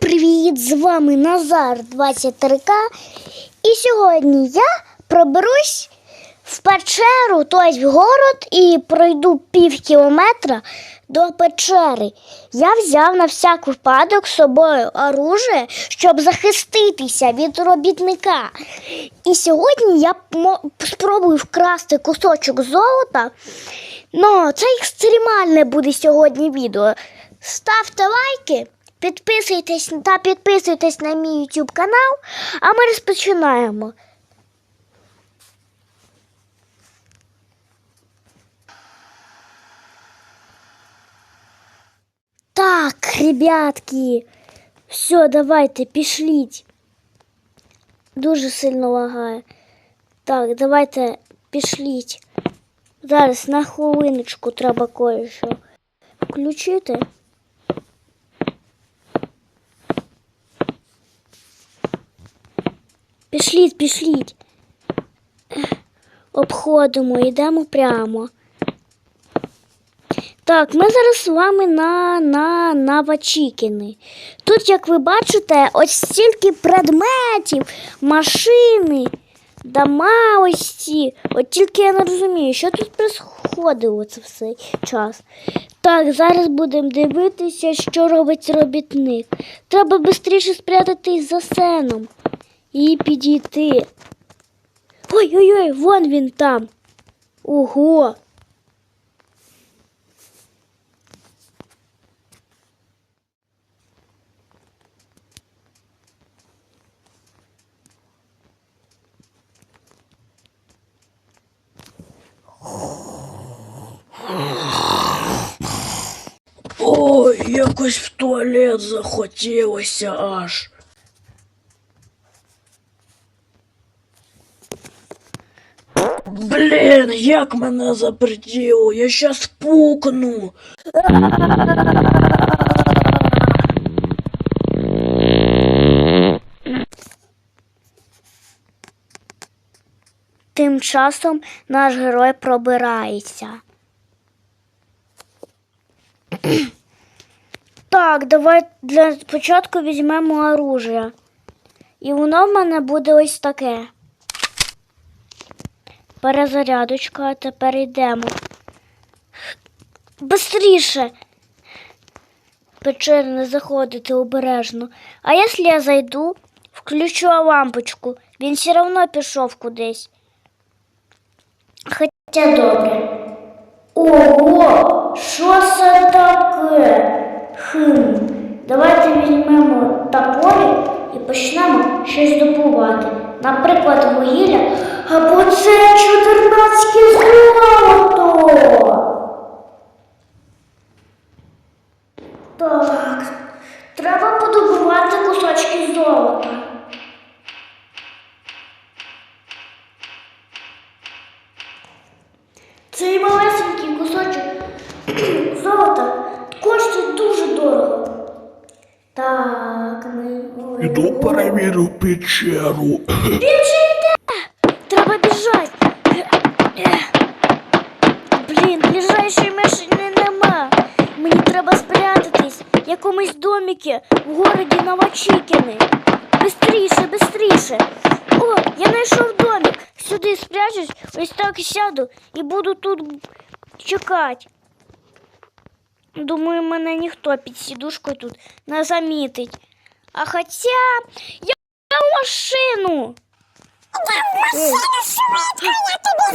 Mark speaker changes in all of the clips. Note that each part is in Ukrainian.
Speaker 1: привіт! З вами Назар 23К. І сьогодні я проберусь в печеру, тобто город, і пройду пів кілометра до печери. Я взяв на всяк випадок з собою оружие, щоб захиститися від робітника. І сьогодні я спробую вкрасти кусочок золота. Ну, це екстремальне буде сьогодні відео. Ставте лайки, підписуйтесь та підписуйтесь на мій YouTube канал, а ми розпочинаємо. Так, ребятки, все, давайте, пішліть. Дуже сильно лагає. Так, давайте пішліть. Зараз на хвилиночку треба кое-що включити. Пішліть, пішліть. Обходимо, йдемо прямо. Так, ми зараз з вами на, на, на Вачікіни. Тут, як ви бачите, ось стільки предметів, машини, дома ось ці. От тільки я не розумію, що тут происходило це все час. Так, зараз будемо дивитися, що робить робітник. Треба швидше спрятатись за сеном і підійти. Ой-ой-ой, вон він там. Ого.
Speaker 2: Ой, якось в туалет захотілося аж. Блін, як мене заприділо, я щас пукну.
Speaker 1: Тим часом наш герой пробирається. Так, давай для початку візьмемо оружие. І воно в мене буде ось таке. Перезарядочка, а тепер йдемо. Бистріше. Печер не заходити обережно. А якщо я зайду, включу лампочку, він все одно пішов кудись. Хоча добре. Ого, що це таке? Хм, давайте візьмемо топорик і почнемо щось добувати. Наприклад, вугілля або це чотирнадцяте золото. Так, треба подобувати кусочки золота. Цей малесенький кусочок золота коштує дуже дорого. Так, ми. ой,
Speaker 2: Іду перевірю печеру.
Speaker 1: Він Якомусь в городі Новочікіни. Бистріше, бистріше. О, я знайшов домик. Сюди спрячусь, ось так сяду і буду тут чекати. Думаю, мене ніхто під сідушкою тут не замітить. А хоча я в машину.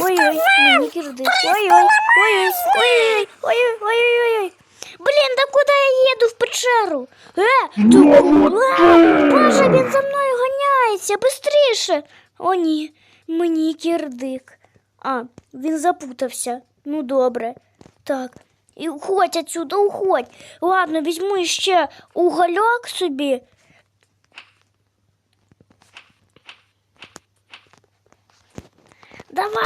Speaker 1: Ой-ой, мені кирдик. Ой-ой, ой-ой, ой-ой, ой-ой, ой-ой. Блін, да куди я їду в печеру? Е, ту... а, Боже, він за мною ганяється, бистріше. О, ні, мені кирдик. А, він запутався. Ну, добре. Так. І уходь отсюда, уходь. Ладно, візьму ще угольок собі. Давай.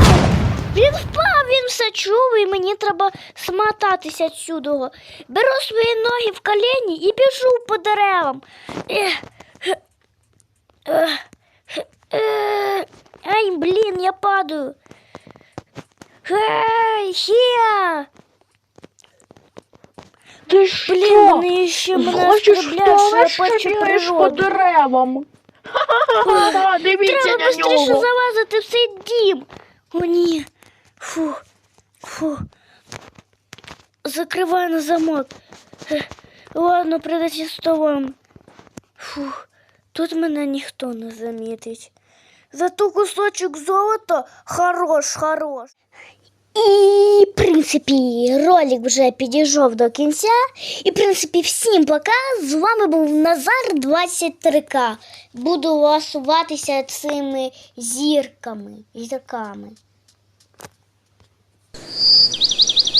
Speaker 1: Він впав, він все чув, і мені треба смотатися отсюди. Беру свої ноги в коліні і біжу по деревам. Ай, блін, я падаю. Ей, ще.
Speaker 2: Ти що?
Speaker 1: Блін, вони ще мене
Speaker 2: Хочеш, бігаєш по деревам? Ха-ха-ха, дивіться
Speaker 1: Треба
Speaker 2: на
Speaker 1: швидше
Speaker 2: нього.
Speaker 1: залазити в цей дім. О, ні. Фу. Фу. Закриваю на замок. Ех, Ладно, придеться столом. Фух, тут мене ніхто не замітить. Зато кусочок золота хорош, хорош. І, в принципі, ролик вже підійшов до кінця. І, в принципі, всім пока. З вами був Назар 23К. Буду ласуватися цими зірками, зірками. あっ。